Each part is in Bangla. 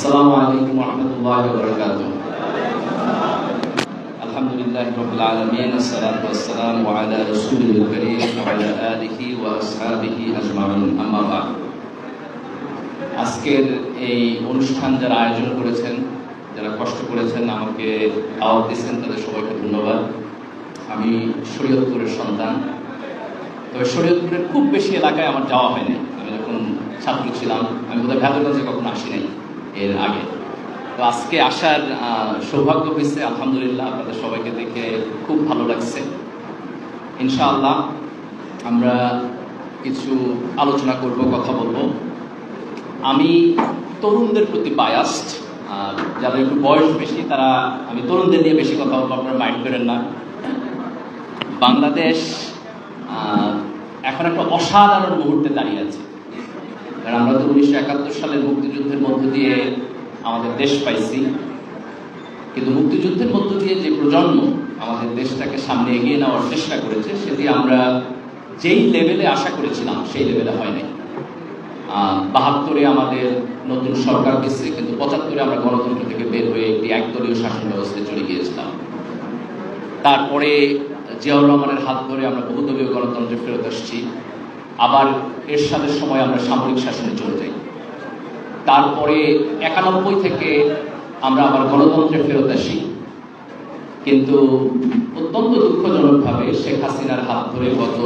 আসসালামু আলাইকুম রহমতুল্লাহ বরকাত আলহামদুলিল্লাহ রবিল আলমিন সালাত ওয়াসসালাম আলা রসুলিল করিম ওয়ালা আলিহি ওয়া আসহাবিহি আজমাইন। আম্মা বাদ। আজকের এই অনুষ্ঠান যারা আয়োজন করেছেন, যারা কষ্ট করেছেন, আমাকে আওয়াজ দিয়েছেন, তাদের সবাইকে ধন্যবাদ। আমি শরীয়তপুরের সন্তান। তবে শরীয়তপুরের খুব বেশি এলাকায় আমার যাওয়া হয়নি। আমি যখন ছাত্র ছিলাম, আমি বোধহয় ভেতরগঞ্জে কখনো আসি নাই এর আগে। তো আজকে আসার সৌভাগ্য হয়েছে, আলহামদুলিল্লাহ, আপনাদের সবাইকে দেখে খুব ভালো লাগছে। ইনশাআল্লাহ, আমরা কিছু আলোচনা করব, কথা বলব। আমি তরুণদের প্রতি বায়াসড যাদের একটু বয়স বেশি, তারা, আমি তরুণদের নিয়ে বেশি কথা বলব, আপনারা মাইন্ড করেন না। বাংলাদেশ এখন একটা অসাধারণ মুহূর্তে দাঁড়িয়ে আছে। কারণ আমরা তো উনিশশো একাত্তর সালের মুক্তিযুদ্ধের মধ্য দিয়ে আমাদের দেশ পাইছি। কিন্তু মুক্তিযুদ্ধের মধ্য দিয়ে যে প্রজন্ম আমাদের দেশটাকে সামনে এগিয়ে নেওয়ার চেষ্টা করেছে, সেটি আমরা যেই লেভেলে আশা করেছিলাম, সেই লেভেলে হয় নাই। বাহাত্তরে আমাদের নতুন সরকার দিচ্ছে কিন্তু পঁচাত্তরে আমরা গণতন্ত্র থেকে বের হয়ে একটি একদলীয় শাসন ব্যবস্থায় চলে গিয়েছিলাম। তারপরে জিয়াউর রহমানের হাত ধরে আমরা বহুদলীয় গণতন্ত্রে ফেরত আসছি। আবার এরশাদের সময় আমরা সামরিক শাসনে চলে যাই। তারপরে একানব্বই থেকে আমরা আবার গণতন্ত্রে ফেরত আসি। কিন্তু অত্যন্ত দুঃখজনকভাবে শেখ হাসিনার হাত ধরে গত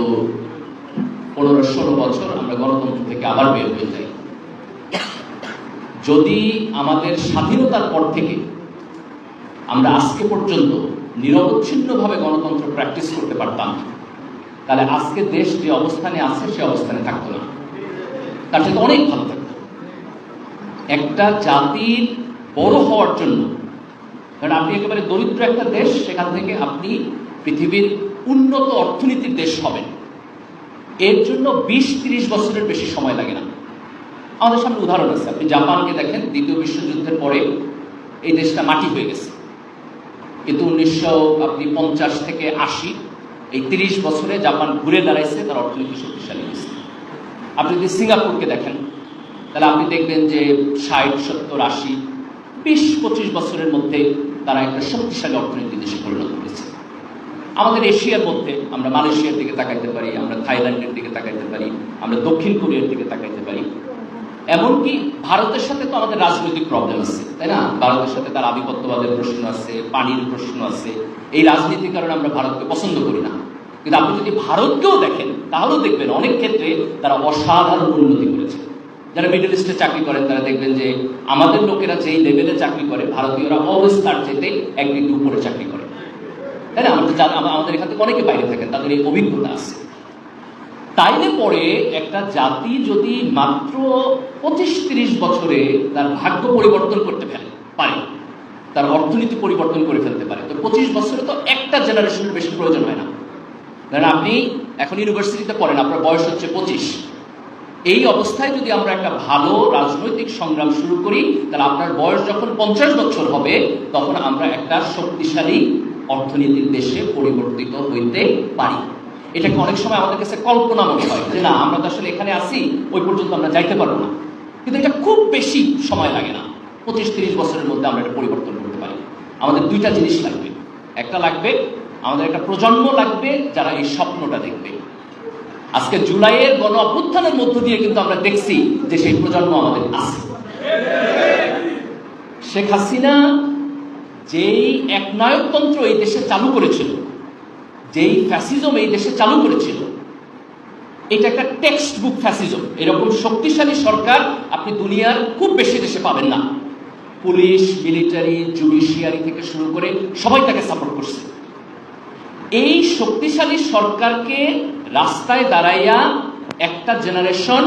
পনেরো ষোলো বছর আমরা গণতন্ত্র থেকে আবার বের হয়ে যাই। যদি আমাদের স্বাধীনতার পর থেকে আমরা আজকে পর্যন্ত নিরবচ্ছিন্নভাবে গণতন্ত্র প্র্যাকটিস করতে পারতাম তাহলে আজকে দেশ যে অবস্থানে আছে, সে অবস্থানে থাকতো না। তার সাথে অনেক ভালো থাকতো। একটা জাতির বড় হওয়ার জন্য, কারণ আপনি একেবারে দরিদ্র একটা দেশ, সেখান থেকে আপনি পৃথিবীর উন্নত অর্থনীতির দেশ হবেন। এর জন্য বিশ তিরিশ বছরের বেশি সময় লাগে না। আমাদের সামনে উদাহরণ আছে। আপনি জাপানকে দেখেন, দ্বিতীয় বিশ্বযুদ্ধের পরে এই দেশটা মাটি হয়ে গেছে। কিন্তু উনিশশো, আপনি পঞ্চাশ থেকে আশি এই তিরিশ বছরে জাপান ঘুরে দাঁড়াইছে, তার অর্থনীতি শক্তিশালী হয়েছে। আপনি যদি সিঙ্গাপুরকে দেখেন, তাহলে আপনি দেখবেন যে ষাট, সত্তর, আশি, বিশ, পঁচিশ বছরের মধ্যে তারা একটা শক্তিশালী অর্থনীতি দেশে পরিণত করেছে আমাদের এশিয়ার মধ্যে আমরা মালয়েশিয়ার দিকে তাকাইতে পারি, আমরা থাইল্যান্ডের দিকে তাকাইতে পারি, আমরা দক্ষিণ কোরিয়ার দিকে তাকাইতে পারি। এমনকি ভারতের সাথে তো আমাদের রাজনৈতিক প্রবলেম আছে, তাই না? ভারতের সাথে তার আধিপত্যবাদের প্রশ্ন আছে, পানির প্রশ্ন আছে। এই রাজনীতির কারণে আমরা ভারতকে পছন্দ করি না। কিন্তু আপনি যদি ভারতকেও দেখেন, তাহলেও দেখবেন অনেক ক্ষেত্রে তারা অসাধারণ উন্নতি করেছে। যারা মিডল ইস্টে চাকরি করেন, তারা দেখবেন যে আমাদের লোকেরা যেই লেভেলে চাকরি করে, ভারতীয়রা অলওয়েজ তার যেতে এক উপরে চাকরি করে। তাই না? আমাদের আমাদের এখান থেকে অনেকে বাইরে থাকেন, তাদের এই অভিজ্ঞতা আছে। তাইলে পরে একটা জাতি যদি মাত্র পঁচিশ তিরিশ বছরে তার ভাগ্য পরিবর্তন করতে ফেলে পারে, তার অর্থনীতি পরিবর্তন করে ফেলতে পারে, তো পঁচিশ বছরে তো একটা জেনারেশনের বেশি প্রয়োজন হয় না। কারণ আপনি এখন ইউনিভার্সিটিতে পড়েন, আপনার বয়স হচ্ছে পঁচিশ। এই অবস্থায় যদি আমরা একটা ভালো রাজনৈতিক সংগ্রাম শুরু করি, তাহলে আপনার বয়স যখন পঞ্চাশ বছর হবে, তখন আমরা একটা শক্তিশালী অর্থনীতির দেশে পরিবর্তিত হইতে পারি। এটাকে অনেক সময় আমাদের কাছে কল্পনা মনে হয় যে না, আমরা তো আসলে এখানে আসি ওই পর্যন্ত আমরা যাইতে পারব না। কিন্তু এটা খুব বেশি সময় লাগে না। পঁচিশ তিরিশ বছরের মধ্যে আমরা এটা পরিবর্তন করতে পারি। আমাদের দুইটা জিনিস লাগবে। একটা লাগবে আমাদের একটা প্রজন্ম লাগবে যারা এই স্বপ্নটা দেখবে। আজকে জুলাইয়ের গণ অভ্যুত্থানের মধ্য দিয়ে কিন্তু আমরা দেখছি যে সেই প্রজন্ম আমাদের আছে। শেখ হাসিনা যেই একনায়কতন্ত্র এই দেশে চালু করেছিল, যেই ফ্যাসিজম এই দেশে চালু করেছিল, এটা একটা টেক্সট বুক ফ্যাসিজম। এরকম শক্তিশালী সরকার আপনি দুনিয়ার খুব বেশি দেশে পাবেন না। পুলিশ, মিলিটারি, জুডিশিয়ারি থেকে শুরু করে সবাই তাকে সাপোর্ট করছে। এই শক্তিশালী সরকারকে রাস্তায় দাঁড়াইয়া একটা জেনারেশন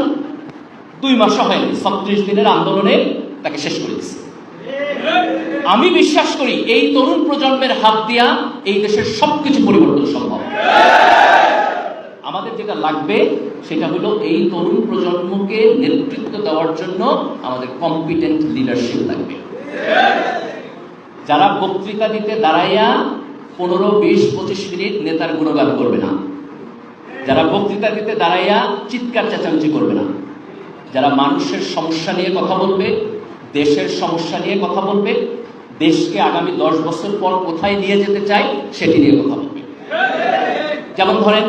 দুই মাসও হয়নি, ছত্রিশ দিনের আন্দোলনে তাকে শেষ করে দিচ্ছে আমি বিশ্বাস করি এই তরুণ প্রজন্মের হাত দিয়া এই দেশের সবকিছু পরিবর্তন সম্ভব। আমাদের যেটা লাগবে সেটা হলো এই তরুণ প্রজন্মকে নেতৃত্ব দেওয়ার জন্য আমাদের কম্পিটেন্ট লিডারশিপ লাগবে। যারা বক্তৃতা দিতে দাঁড়াইয়া পনেরো, বিশ, পঁচিশ মিনিট নেতার গুণগান করবে না। যারা বক্তৃতা দিতে দাঁড়াইয়া চিৎকার চেঁচামেচি করবে না। যারা মানুষের সমস্যা নিয়ে কথা বলবে, দেশের সমস্যা নিয়ে কথা বলবে, দেশকে আগামী দশ বছর পর কোথায় নিয়ে যেতে চাই সেটি নিয়ে কথা বলবে। যেমন ধরেন,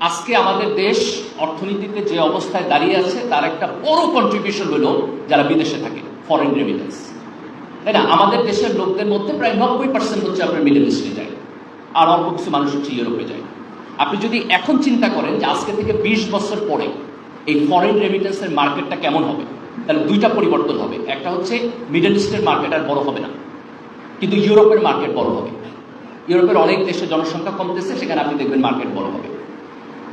আজকে আমাদের দেশ অর্থনীতিতে যে অবস্থায় দাঁড়িয়ে আছে, তার একটা বড় কন্ট্রিবিউশন হলো যারা বিদেশে থাকে ফরেন রেমিটেন্স তাই না? আমাদের দেশের লোকদের মধ্যে প্রায় নব্বই পার্সেন্ট হচ্ছে আপনার মিডল ইস্টে যায়। আর অল্প কিছু মানুষ হচ্ছে ইউরোপে যায়। আপনি যদি এখন চিন্তা করেন যে আজকে থেকে বিশ বছর পরে এই ফরেন রেমিটেন্সের মার্কেটটা কেমন হবে, তাহলে দুইটা পরিবর্তন হবে। একটা হচ্ছে মিডল ইস্টের মার্কেট আর বড় হবে না। কিন্তু ইউরোপের মার্কেট বড় হবে। ইউরোপের অনেক দেশে জনসংখ্যা কমতেছে, সেখানে আপনি দেখবেন মার্কেট বড় হবে।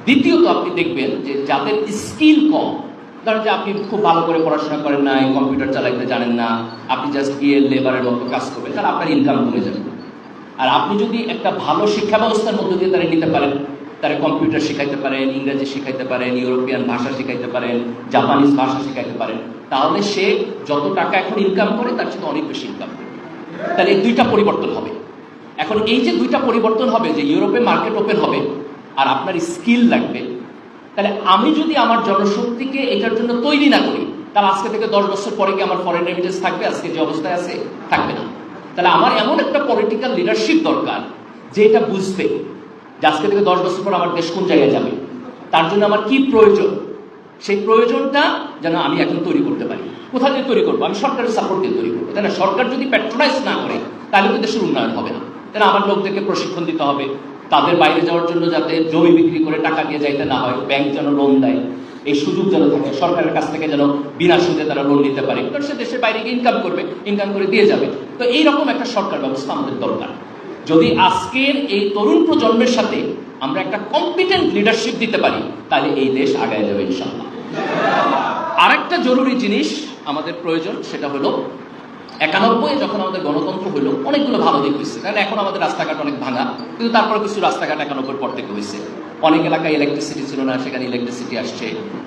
দ্বিতীয়ত আপনি দেখবেন যে যাদের স্কিল কম, ধরেন যে আপনি খুব ভালো করে পড়াশোনা করেন না কম্পিউটার চালাইতে জানেন না, আপনি জাস্ট গিয়ে লেবারের মতো কাজ করবেন, তাহলে আপনার ইনকাম কমে যাবে। আর আপনি যদি একটা ভালো শিক্ষা ব্যবস্থার মধ্যে দিয়ে তারা নিতে পারেন, তারা কম্পিউটার শেখাইতে পারেন, ইংরেজি শেখাইতে পারেন, ইউরোপিয়ান ভাষা শেখাইতে পারেন, জাপানিজ ভাষা শেখাইতে পারেন, তাহলে সে যত টাকা এখন ইনকাম করে, তার চেয়ে অনেক বেশি ইনকাম করে তাহলে এই দুইটা পরিবর্তন হবে। এখন এই যে দুইটা পরিবর্তন হবে, যে ইউরোপে মার্কেট ওপেন হবে আর আপনার স্কিল লাগবে, তাহলে আমি যদি আমার জনশক্তিকে এটার জন্য তৈরি না করি, তাহলে আজকে থেকে দশ বছর পরে কি আমার ফরেন রেমিটেন্স থাকবে? আজকে যে অবস্থায় আছে, থাকবে না। তাহলে আমার এমন একটা পলিটিক্যাল লিডারশিপ দরকার যে এটা বুঝবে যে আজকে থেকে দশ বছর পর আমার দেশ কোন জায়গায় যাবে। তার জন্য আমার কি প্রয়োজন? সেই প্রয়োজনটা যেন আমি এখন তৈরি করতে পারি। কোথা দিয়ে তৈরি করব? আমি সরকারের সাপোর্ট দিয়ে তৈরি করব। তাই না সরকার যদি প্যাট্রোনাইজ না করে, তাহলে তো দেশের উন্নয়ন হবে না। তাহলে আমার লোকদেরকে প্রশিক্ষণ দিতে হবে। তাদের বাইরে যাওয়ার জন্য যাতে জমি বিক্রি করে টাকা দিয়ে যাইতে না হয় ব্যাংক যেন লোন দেয়। এই সুযোগ যেন থাকে, সরকারের কাছ থেকে যেন বিনা সুদে তারা লোন নিতে পারে। সে দেশের বাইরে ইনকাম করবে ইনকাম করে দিয়ে যাবে। তো এইরকম একটা সরকার ব্যবস্থা আমাদের দরকার। যদি আজকের এই তরুণ প্রজন্মের সাথে আমরা একটা কম্পিটেন্ট লিডারশিপ দিতে পারি, তাহলে এই দেশ আগায় যাবে ইনশাল্লাহ আরেকটা জরুরি জিনিস আমাদের প্রয়োজন, সেটা হলো একানব্বই যখন আমাদের গণতন্ত্র হলো অনেকগুলো ভালো দিক হয়েছে কারণ এখন আমাদের রাস্তাঘাট অনেক ভাঙা, কিন্তু তারপরে কিছু রাস্তাঘাট একানব্বই পর থেকে হয়েছে অনেক এলাকায় ইলেকট্রিসিটি ছিল না, সেখানে ইলেকট্রিসিটি আসছে।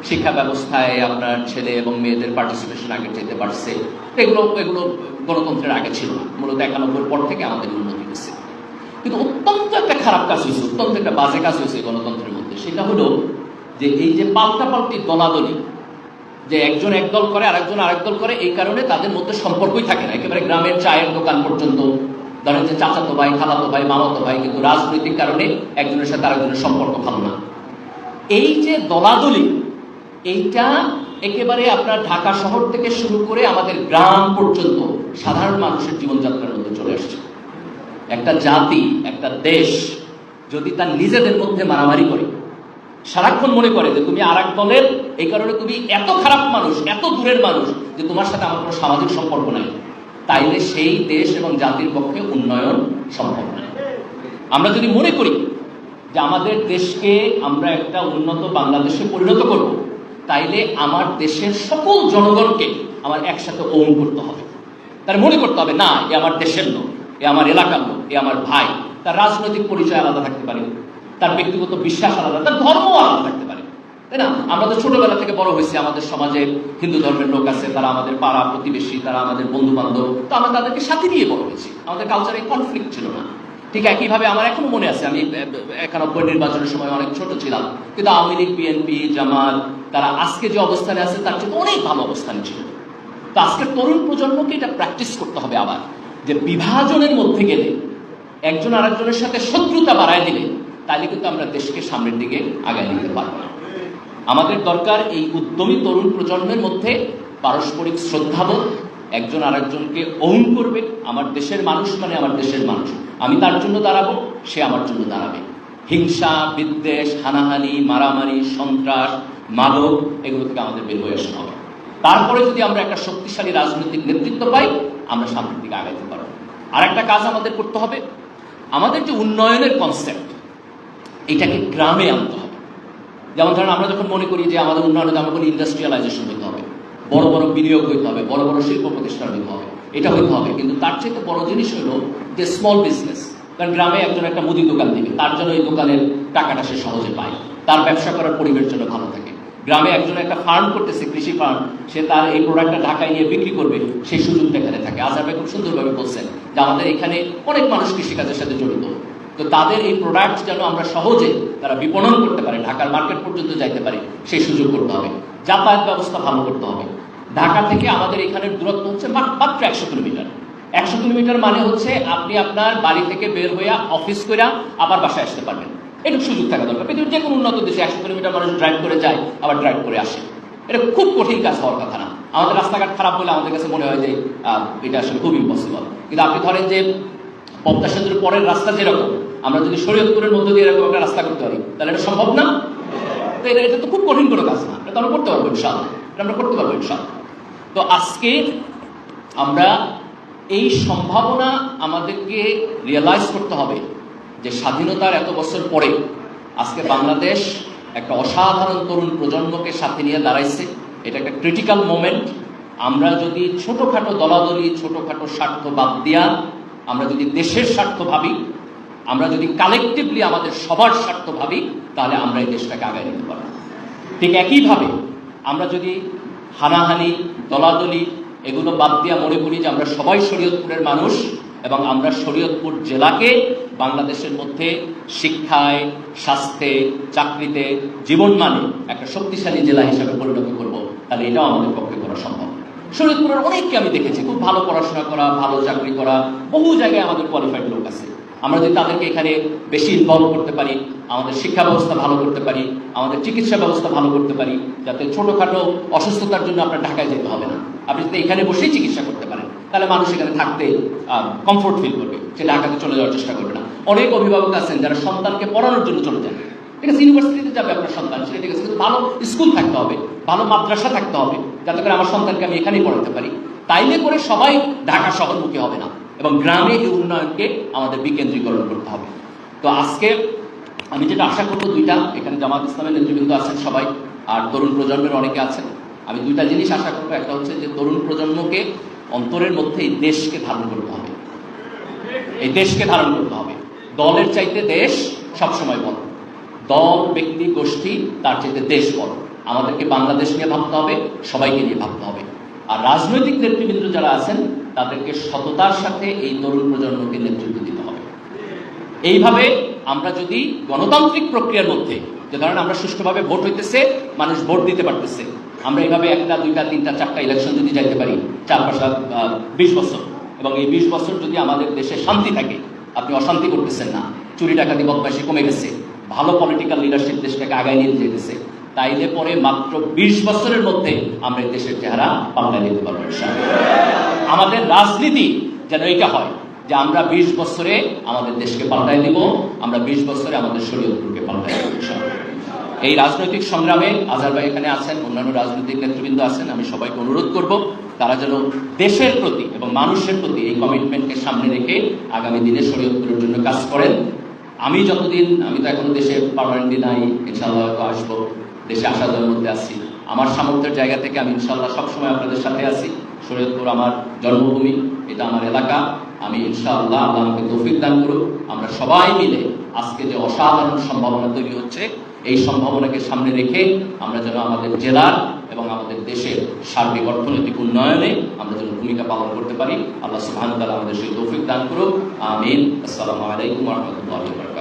শিক্ষা ব্যবস্থায় আপনার ছেলে এবং মেয়েদের পার্টিসিপেশন আগে যেতে পারছে। এগুলো এগুলো গণতন্ত্রের আগে ছিল না। মূলত একানব্বই পর থেকে আমাদের উন্নতি হয়েছে কিন্তু অত্যন্ত একটা খারাপ কাজ হয়েছে অত্যন্ত একটা বাজে কাজ হয়েছে গণতন্ত্রের মধ্যে। সেটা হলো যে এই যে পাল্টা পাল্টি দলাদলি যে একজন একদল করে, আরেকজন আরেক দল করে, এই কারণে তাদের মধ্যে সম্পর্কই থাকে না। একেবারে গ্রামের চায়ের দোকান পর্যন্ত, ধরেন যে চাচাতো ভাই, খালাতো ভাই, মামাতো ভাই, কিন্তু রাজনৈতিক কারণে একজনের সাথে আরেকজনের সম্পর্ক ভালো না। এই যে দলাদলি, এইটা একেবারে আপনার ঢাকা শহর থেকে শুরু করে আমাদের গ্রাম পর্যন্ত সাধারণ মানুষের জীবনযাত্রার মধ্যে চলে আসছে। একটা জাতি, একটা দেশ যদি তার নিজেদের মধ্যে মারামারি করে সারাক্ষণ মনে করে যে তুমি আর এক দলের, এই কারণে তুমি এত খারাপ মানুষ, এত দূরের মানুষ যে তোমার সাথে আমার কোনো সামাজিক সম্পর্ক নাই। তাইলে সেই দেশ এবং জাতির পক্ষে উন্নয়ন সম্ভব নয়। আমরা যদি মনে করি যে আমাদের দেশকে আমরা একটা উন্নত বাংলাদেশে পরিণত করব, তাইলে আমার দেশের সকল জনগণকে আমার একসাথে ওন করতে হবে। তার মনে করতে হবে, না, এ আমার দেশের লোক, এ আমার এলাকার লোক, এ আমার ভাই, তার রাজনৈতিক পরিচয় আলাদা থাকতে পারে। তার ব্যক্তিগত বিশ্বাস আলাদা, তার ধর্ম আলাদা থাকতে পারে। তাই না? আমরা তো ছোটবেলা থেকে বড় হয়েছি, আমাদের সমাজে হিন্দু ধর্মের লোক আছে, তারা আমাদের পাড়া প্রতিবেশী, তারা আমাদের বন্ধু বান্ধব তো আমরা তাদেরকে সাথে নিয়ে বড় হয়েছি। আমাদের কালচারে কনফ্লিক্ট ছিল না। ঠিক একইভাবে আমার এখনও মনে আছে, আমি একানব্বই নির্বাচনের সময় অনেক ছোট ছিলাম, কিন্তু আওয়ামী লীগ বিএনপি জামাত, তারা আজকে যে অবস্থানে আছে, তার চেয়ে অনেক ভালো অবস্থানে ছিল। তো আজকের তরুণ প্রজন্মকে এটা প্র্যাকটিস করতে হবে আবার, যে বিভাজনের মধ্যে গেলে একজন আরেকজনের সাথে শত্রুতা বাড়ায় দিলে তাহলে কিন্তু আমরা দেশকে সামনের দিকে আগায় নিতে পারব আমাদের দরকার এই উদ্যমী তরুণ প্রজন্মের মধ্যে পারস্পরিক শ্রদ্ধাবোধ, একজন আরেকজনকে ওন করবে, আমার দেশের মানুষ মানে আমার দেশের মানুষ। আমি তার জন্য দাঁড়াবো, সে আমার জন্য দাঁড়াবে। হিংসা, বিদ্বেষ, হানাহানি, মারামারি, সন্ত্রাস, মাদক, এগুলো থেকে আমাদের বের হয়ে আসতে হবে। তারপরে যদি আমরা একটা শক্তিশালী রাজনৈতিক নেতৃত্ব পাই, আমরা সামনের দিকে আগাইতে পারব। আর একটা কাজ আমাদের করতে হবে। আমাদের যে উন্নয়নের কনসেপ্ট এটাকে গ্রামে আনতে হবে। যেমন ধরেন আমরা যখন মনে করি যে আমাদের উন্নয়নের আমরা বলি ইন্ডাস্ট্রিয়ালাইজেশন হইতে হবে, বড় বড় বিনিয়োগ হইতে হবে, বড় বড় শিল্প প্রতিষ্ঠান হইতে হবে, এটা হইতে হবে। কিন্তু তার চেয়ে বড় জিনিস হলো যে স্মল বিজনেস কারণ গ্রামে একজন একটা মুদি দোকান দিবে তার জন্য এই দোকানের টাকাটা সে সহজে পায়। তার ব্যবসা করার পরিবেশ জন্য ভালো থাকে। গ্রামে একজন একটা ফার্ম করতেছে, কৃষি ফার্ম সে তার এই প্রোডাক্টটা ঢাকায় নিয়ে বিক্রি করবে, সেই সুযোগটা এখানে থাকে। আজার ভাই খুব সুন্দরভাবে বলছেন যে আমাদের এখানে অনেক মানুষ কৃষিকাজের সাথে জড়িত। তো তাদের এই প্রোডাক্ট যেন আমরা সহজে তারা বিপণন করতে পারে, ঢাকার মার্কেট পর্যন্ত যাইতে পারে, সেই সুযোগ করতে হবে। যাতায়াত ব্যবস্থা ভালো করতে হবে। ঢাকা থেকে আমাদের এখানের দূরত্ব হচ্ছে মাত্র একশো কিলোমিটার। একশো কিলোমিটার মানে হচ্ছে আপনি আপনার বাড়ি থেকে বের হইয়া অফিস করে আবার বাসায় আসতে পারবেন। এটুকু সুযোগ থাকা দরকার। পৃথিবীর যে কোনো উন্নত দেশে একশো কিলোমিটার মানুষ ড্রাইভ করে যায়, আবার ড্রাইভ করে আসে। এটা খুব কঠিন কাজ হওয়ার কথা না। আমাদের রাস্তাঘাট খারাপ বলে আমাদের কাছে মনে হয় যে এটা আসলে খুব ইম্পসিবল কিন্তু আপনি ধরেন যে পদ্মা সেতুর পরের রাস্তা যেরকম আমরা যদি শরীয়তপুরের মধ্য দিয়ে এরকম একটা রাস্তা করতে পারি, তাহলে এটা সম্ভব না? তো এটা এটা তো খুব কঠিন কোনো কাজ না। এটা আমরা করতে পারব ইনশাআল্লাহ। এটা আমরা করতে পারব ইনশাআল্লাহ। তো আজকে আমরা এই সম্ভাবনা আমাদেরকে রিয়েলাইজ করতে হবে যে স্বাধীনতার এত বছর পরে আজকে বাংলাদেশ একটা অসাধারণ তরুণ প্রজন্মকে সাথে নিয়ে দাঁড়াইছে। এটা একটা ক্রিটিক্যাল মোমেন্ট আমরা যদি ছোটোখাটো দলাদলি, ছোটোখাটো স্বার্থ বাদ দিয়া আমরা যদি দেশের স্বার্থ ভাবি আমরা যদি কালেকটিভলি আমাদের সবার স্বার্থ ভাবি, তাহলে আমরা এই দেশটাকে আগায় নিতে পারব। ঠিক একইভাবে আমরা যদি হানাহানি, দলাদলি এগুলো বাদ দিয়া মনে করি যে আমরা সবাই শরীয়তপুরের মানুষ এবং আমরা শরীয়তপুর জেলাকে বাংলাদেশের মধ্যে শিক্ষায়, স্বাস্থ্যে, চাকরিতে জীবনমানে একটা শক্তিশালী জেলা হিসাবে পরিণত করব, তাহলে এটাও আমাদের পক্ষে করা সম্ভব শরীয়তপুরের অনেককে আমি দেখেছি, খুব ভালো পড়াশোনা করা, ভালো চাকরি করা, বহু জায়গায় আমাদের কোয়ালিফাইড লোক আছে। আমরা যদি তাদেরকে এখানে বেশি ইনভলভ করতে পারি, আমাদের শিক্ষা ব্যবস্থা ভালো করতে পারি, আমাদের চিকিৎসা ব্যবস্থা ভালো করতে পারি, যাতে ছোটোখাটো অসুস্থতার জন্য আপনার ঢাকায় যেতে হবে না। আপনি যদি এখানে বসেই চিকিৎসা করতে পারেন, তাহলে মানুষ এখানে থাকতে কমফোর্ট ফিল করবে। সে ঢাকাতে চলে যাওয়ার চেষ্টা করবে না। অনেক অভিভাবক আছেন যারা সন্তানকে পড়ানোর জন্য চলে যায় ঠিক আছে ইউনিভার্সিটিতে যাবে আপনার সন্তান, সেটা ঠিক আছে, কিন্তু ভালো স্কুল থাকতে হবে, ভালো মাদ্রাসা থাকতে হবে, যাতে করে আমার সন্তানকে আমি এখানেই পড়াতে পারি। তাইলে করে সবাই ঢাকা শহরমুখী হবে না। এবং গ্রামে এই উন্নয়নকে আমাদের বিকেন্দ্রীকরণ করতে হবে। তো আজকে আমি যেটা আশা করব দুইটা, এখানে জামাত ইসলামের নেতৃবৃন্দ আছেন সবাই, আর তরুণ প্রজন্মের অনেকে আছেন। আমি দুইটা জিনিস আশা করব, একটা হচ্ছে যে তরুণ প্রজন্মকে অন্তরের মধ্যে এই দেশকে ধারণ করতে হবে। এই দেশকে ধারণ করতে হবে। দলের চাইতে দেশ সবসময় বড়। দল, ব্যক্তি, গোষ্ঠী, তার চাইতে দেশ বড়। আমাদেরকে বাংলাদেশ নিয়ে ভাবতে হবে, সবাইকে নিয়ে ভাবতে হবে। আর রাজনৈতিক নেতৃবৃন্দ যারা আছেন, তাদেরকে সততার সাথে এই তরুণ প্রজন্মকে নেতৃত্ব দিতে হবে। এইভাবে আমরা যদি গণতান্ত্রিক প্রক্রিয়ার মধ্যে, যে ধরেন আমরা সুষ্ঠুভাবে ভোট হইতেছে, মানুষ ভোট দিতে পারতেছে, আমরা এইভাবে একটা, দুইটা, তিনটা, চারটা ইলেকশন যদি যাইতে পারি, চার পাঁচ বিশ বছর, এবং এই বিশ বছর যদি আমাদের দেশে শান্তি থাকে, আপনি অশান্তি করতেছেন না, চুরি ডাকাতি বদমাইশি কমে গেছে, ভালো পলিটিক্যাল লিডারশিপ দেশটাকে আগায় নিয়ে যেতেছে তাইলে পরে মাত্র বিশ বছরের মধ্যে আমরা দেশের চেহারা পাল্টাই নিতে পারব আমাদের রাজনীতি যেন এইটা হয় যে আমরা বিশ বছরে আমাদের দেশকে পাল্টাই দিব, আমরা বিশ বছরে আমাদের শরীয়তপুরকে পাল্টাই দেবো। এই রাজনৈতিক সংগ্রামে আজার ভাই এখানে আছেন, অন্যান্য রাজনৈতিক নেতৃবৃন্দ আছেন, আমি সবাইকে অনুরোধ করব তারা যেন দেশের প্রতি এবং মানুষের প্রতি এই কমিটমেন্টকে সামনে রেখে আগামী দিনে শরীয়তপুরের জন্য কাজ করেন। আমি যতদিন, আমি তো এখন দেশে পারমানেন্টলি নাই, ইনশাআল্লাহ আসব। দেশে আসা যাওয়ার মধ্যে আছি। আমার সামর্থ্যের জায়গা থেকে আমি ইনশাল্লাহ সবসময় আপনাদের সাথে আছি। শরীয়তপুর আমার জন্মভূমি, এটা আমার এলাকা। আমি ইনশাআল্লাহ আল্লাহ আমাকে তৌফিক দান করুক। আমরা সবাই মিলে আজকে যে অসাধারণ সম্ভাবনা তৈরি হচ্ছে, এই সম্ভাবনাকে সামনে রেখে আমরা যেন আমাদের জেলার এবং আমাদের দেশের সার্বিক অর্থনৈতিক উন্নয়নে আমরা যেন ভূমিকা পালন করতে পারি। আল্লাহ সুবহানাহু তালা আমাদের সেই তৌফিক দান করুক। আমিন। আসসালামু আলাইকুম রাহমাতুল্লাহি